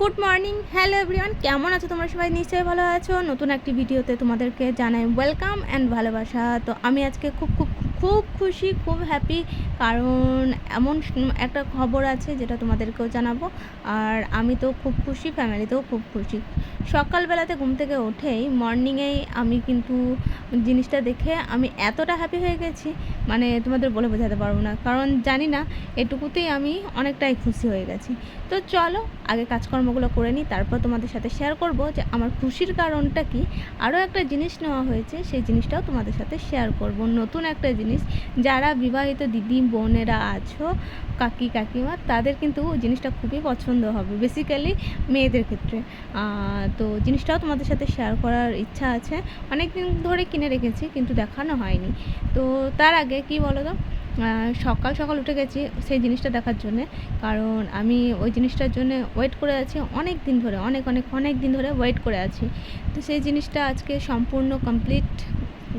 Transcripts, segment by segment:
Good morning hello everyone কেমন আছো তোমরা সবাই? নিশ্চয়ই ভালো আছো। নতুন একটি ভিডিওতে তোমাদেরকে জানাই ওয়েলকাম অ্যান্ড ভালোবাসা। তো আমি আজকে খুব খুব খুব খুশি, খুব হ্যাপি কারণ এমন একটা খবর আছে যেটা তোমাদেরকেও জানাব। আর আমি তো খুব খুশি ফ্যামিলিতেও খুব খুশি। সকালবেলাতে ঘুম থেকে উঠেই মর্নিংয়েই আমি কিন্তু জিনিসটা দেখে আমি এতটা হ্যাপি হয়ে গেছি মানে তোমাদের বলে বোঝাতে পারব না। কারণ জানি না, এটুকুতেই আমি অনেকটাই খুশি হয়ে গেছি। তো চলো, আগে কাজকর্মগুলো করে নিই, তারপর তোমাদের সাথে শেয়ার করব যে আমার খুশির কারণটা কি। আরও একটা জিনিস নেওয়া হয়েছে, সেই জিনিসটাও তোমাদের সাথে শেয়ার করব। নতুন একটা জিনিস, যারা বিবাহিত দিদি বোনেরা আছো, কাকি, কাকিমা, তাদের কিন্তু জিনিসটা খুবই পছন্দ হবে বেসিক্যালি মেয়েদের ক্ষেত্রে। তো জিনিসটাও তোমাদের সাথে শেয়ার করার ইচ্ছা আছে। অনেক দিন ধরে কিনে রেখেছি, কিন্তু দেখানো হয়নি। তো তার আগে কি বলো তো সকাল সকাল উঠে গেছি সেই জিনিসটা দেখার জন্যে। কারণ আমি ওই জিনিসটার জন্য ওয়েট করে আছি অনেক দিন ধরে, অনেক অনেক অনেক দিন ধরে ওয়েট করে আছি। তো সেই জিনিসটা আজকে সম্পূর্ণ কমপ্লিট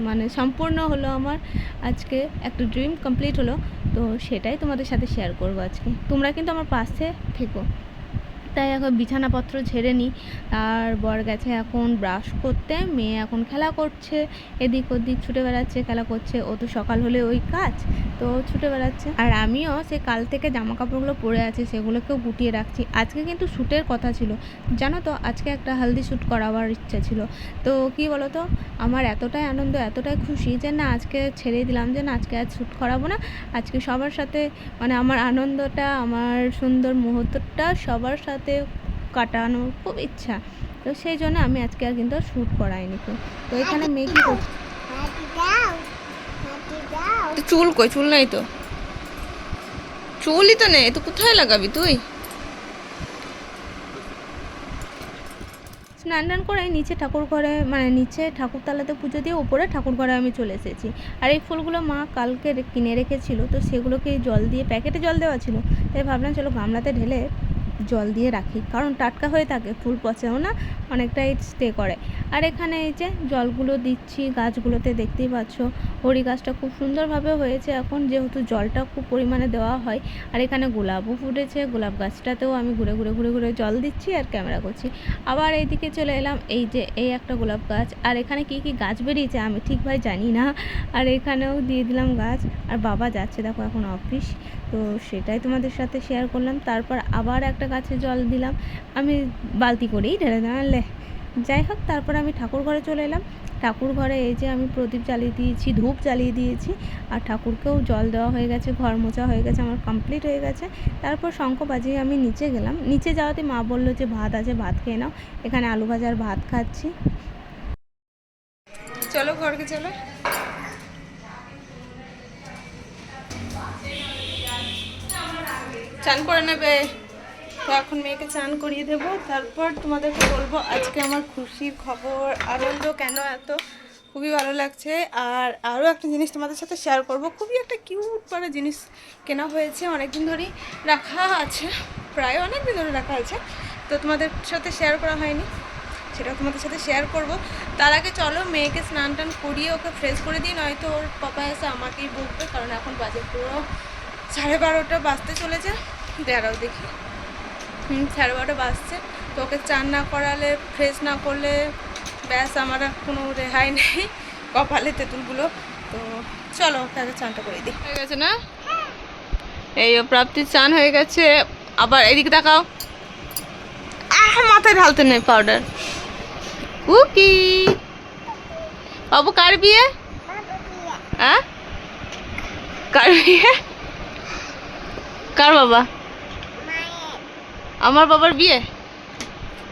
মানে সম্পূর্ণ হলো আমার আজকে একটা ড্রিম কমপ্লিট হলো। তো সেটাই তোমাদের সাথে শেয়ার করব আজকে। তোমরা কিন্তু আমার পাশে থেকো। তাই এখন বিছানাপত্র ছেড়ে নিই আর বর গেছে এখন ব্রাশ করতে, মেয়ে এখন খেলা করছে। এদিক ওদিক ছুটে বেড়াচ্ছে, খেলা করছে। ও তো সকাল হলে ওই কাজ। তো ছুটে বেড়াচ্ছে। আর আমিও সে কাল থেকে জামা কাপড়গুলো পরে আছে, সেগুলোকেও গুটিয়ে রাখছি। আজকে কিন্তু শ্যুটের কথা ছিল। জানো তো, আজকে একটা হালদি শ্যুট করাবার ইচ্ছা ছিল। তো কি বলো তো আমার এতটাই আনন্দ, এতটাই খুশি যে না, আজকে ছেড়ে দিলাম যে না, আজকে আর শ্যুট করাবো না। আজকে সবার সাথে মানে আমার আনন্দটা, আমার সুন্দর মুহূর্তটা সবার সাথে কাটানোর খুব ইচ্ছা। তো সেই জন্য আমি আজকে আর কিন্তু শ্যুট করাইনি তো তো এখানে মেয়ে কী করছে হাতি দাও হাতি দাও তো চুল কই? চুল নাই তো। চুলই তো নেই তো কোথায় লাগাবি তুই? স্নান টান করে নিচে ঠাকুর ঘরে মানে নিচে ঠাকুরতলাতে পুজো দিয়ে উপরে ঠাকুর ঘরে আমি চলে এসেছি। আর এই ফুলগুলো মা কালকে কিনে রেখেছিল, তো সেগুলোকে জল দিয়ে প্যাকেটে জল দেওয়া ছিল, তাই ভাবলাম চলো গামলাতে ঢেলে জল দিয়ে রাখি। কারণ টাটকা হয়ে থাকে, ফুল পচেও না, অনেকটাই স্টে করে। আর এখানে এই যে জলগুলো দিচ্ছি, গাছগুলোতে দেখতেই পাচ্ছ, হরি গাছটা খুব সুন্দরভাবে হয়েছে এখন, যেহেতু জলটা খুব পরিমাণে দেওয়া হয়। আর এখানে গোলাপও ফুটেছে, গোলাপ গাছটাতেও আমি ঘুরে ঘুরে ঘুরে ঘুরে জল দিচ্ছি আর ক্যামেরা করছি। আবার এইদিকে চলে এলাম, এই যে এই একটা গোলাপ গাছ। আর এখানে কি কি গাছ বেরিয়েছে আমি ঠিক ভাই জানি না। আর এখানেও দিয়ে দিলাম গাছ। আর বাবা যাচ্ছে দেখো এখন অফিস তো সেটাই তোমাদের সাথে শেয়ার করলাম। তারপর আবার একটা গাছে জল দিলাম। আমি বালতি করেই ঢেলে দিলাম লে যাই হোক, তারপর আমি ঠাকুর ঘরে চলে এলাম। ঠাকুর ঘরে এই যে আমি প্রদীপ জ্বালিয়ে দিয়েছি, ধূপ জ্বালিয়ে দিয়েছি, আর ঠাকুরকেও জল দেওয়া হয়ে গেছে, ঘর মোছা হয়ে গেছে, আমার কমপ্লিট হয়ে গেছে। তারপর শঙ্খ বাজিয়ে আমি নিচে গেলাম। নিচে যাওয়াতে মা বলল যে, ভাত আছে, ভাত খেয়ে নাও। এখানে আলু ভাজার ভাত খাচ্ছি। চলো ঘরকে চলো। চান করে নেবে। তো এখন মেয়েকে চান করিয়ে দেবো। তারপর তোমাদেরকে বলব, আজকে আমার খুশির খবর, আনন্দ কেন এত? খুবই ভালো লাগছে। আর আরও একটা জিনিস তোমাদের সাথে শেয়ার করব। খুবই একটা কিউট করে জিনিস কেনা হয়েছে। অনেক দিন ধরেই রাখা আছে। প্রায় অনেক দিন ধরে রাখা আছে। তো তোমাদের সাথে শেয়ার করা হয়নি। সেটা তোমাদের সাথে শেয়ার করব। তার আগে চলো, মেয়েকে স্নান টান করিয়ে ওকে ফ্রেশ করে দিই। নয়তো ওর পাপা এসে আমাকেই বকবে, কারণ এখন বাজে পুরো সাড়ে বারোটা বাজতে চলেছে। দাঁড়াও দেখি। সাড়ে বারোটা বাজছে। তো ওকে চান না করালে, ফ্রেশ না করলে, ব্যাস আমার আর কোনো রেহাই নেই কপালে তেঁতুলগুলো। তো চলো আগে চানটা করে দিই। হয়ে গেছে না? এই ও প্রাপ্তির চান হয়ে গেছে। আবার এদিকে আহ, মাথায় ঢালতে নেই পাউডার কুকি বাবু, কার বিয়ে? কার বিয়ে? কার বাবা? আমার বাবার বিয়ে?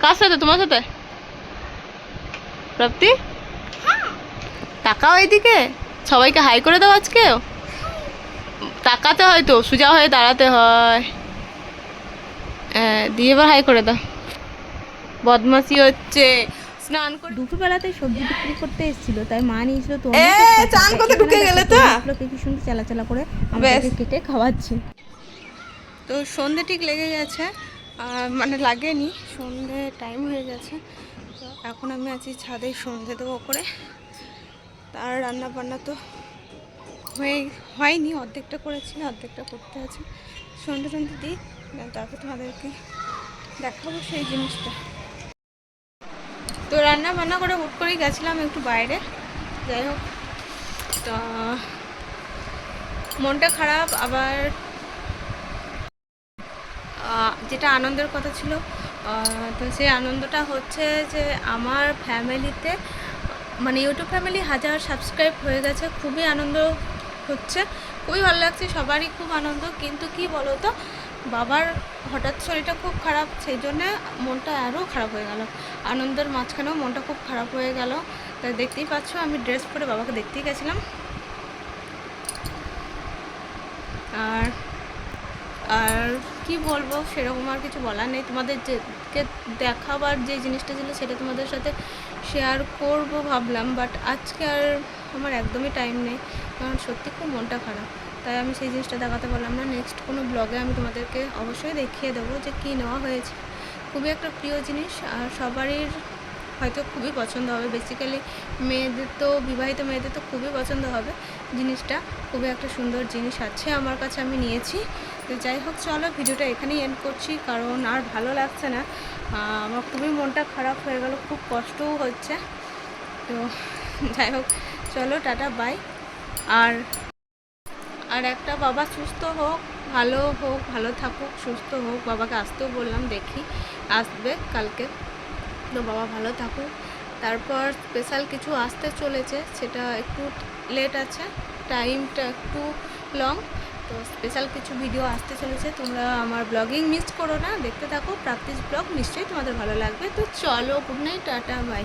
কার সাথে? তোমার সাথে? প্রাপ্তি? তাকাও এইদিকে সবাইকে হাই করে দাও আজকে। তাকাতে হয় তো সোজা হয়ে দাঁড়াতে হয়। হ্যাঁ, দিয়ে এবার হাই করে দাও। বদমাসি হচ্ছে। স্নান করে দুপুরবেলাতে সবজি বিক্রি করতে এসেছিল তাই মা নিয়েছিল তো। এ, চান করতে ঢুকে গেলে তো? লোকে কি সুন্দর চালাচালা করে আমাদেরকে কেটে খাওয়াচ্ছে। তো সন্ধে ঠিক লেগে গেছে। মানে লাগেনি, সন্ধে টাইম হয়ে গেছে। তো এখন আমি আছি ছাদে সন্ধে দেবো করে। তার রান্না বান্না তো হয়ে, হয়নি, অর্ধেকটা করেছি, অর্ধেকটা করতে আছে। সন্ধে সন্ধে দিই তারপর তোমাদেরকে দেখাবো সেই জিনিসটা। তো রান্না বান্না করে হুট করেই গেছিলাম একটু বাইরে। যাই হোক, তো মনটা খারাপ, আবার যেটা আনন্দের কথা ছিল তো সেই আনন্দটা হচ্ছে যে আমার ফ্যামিলিতে মানে ইউটিউব ফ্যামিলি হাজার সাবস্ক্রাইব হয়ে গেছে, খুবই আনন্দ হচ্ছে, খুবই ভালো লাগছে, সবারই খুব আনন্দ, কিন্তু কি বলো তো বাবার হঠাৎ শরীরটা খুব খারাপ, সেই জন্যে মনটা আরও খারাপ হয়ে গেল, আনন্দের মাঝখানেও মনটা খুব খারাপ হয়ে গেল তাই দেখতেই পাচ্ছ, আমি ড্রেস পরে বাবাকে দেখতেই গেছিলাম, আর আর কি বলব, সেরকম আর কিছু বলার নেই। তোমাদের যে দেখাবার যে জিনিসটা ছিল সেটা তোমাদের সাথে শেয়ার করব ভাবলাম বাট আজকে আর আমার একদমই টাইম নেই, কারণ সত্যি খুব মনটা খারাপ। তাই আমি সেই জিনিসটা দেখাতে পারলাম না। নেক্সট কোনো ব্লগে আমি তোমাদেরকে অবশ্যই দেখিয়ে দেবো যে কী নেওয়া হয়েছে। খুবই একটা প্রিয় জিনিস, আর সবারই হয়তো খুবই পছন্দ হবে। বেসিক্যালি মেয়েদের তো, বিবাহিত মেয়েদের তো খুবই পছন্দ হবে জিনিসটা। খুবই একটা সুন্দর জিনিস আছে আমার কাছে আমি নিয়েছি। তো যাই হোক, চলো ভিডিওটা এখানেই এন্ড করছি, কারণ আর ভালো লাগছে না। আমার খুবই মনটা খারাপ হয়ে গেল, খুব কষ্টও হচ্ছে। তো যাই হোক, চলো, টাটা বাই আর আর একটা বাবা সুস্থ হোক, ভালো হোক, ভালো থাকুক, সুস্থ হোক, বাবাকে আসতেও বললাম, দেখি, আসবে কালকে। তো বাবা ভালো থাকুক। তারপর স্পেশাল কিছু আসতে চলেছে, সেটা একটু লেট আছে টাইমটা একটু লং তো স্পেশাল কিছু ভিডিও আসতে চলেছে, তোমরা আমার ব্লগিং মিস করো না, দেখতে থাকো প্র্যাকটিস ব্লগ নিশ্চয়ই তোমাদের ভালো লাগবে। তো চলো গুড নাইট টাটা বাই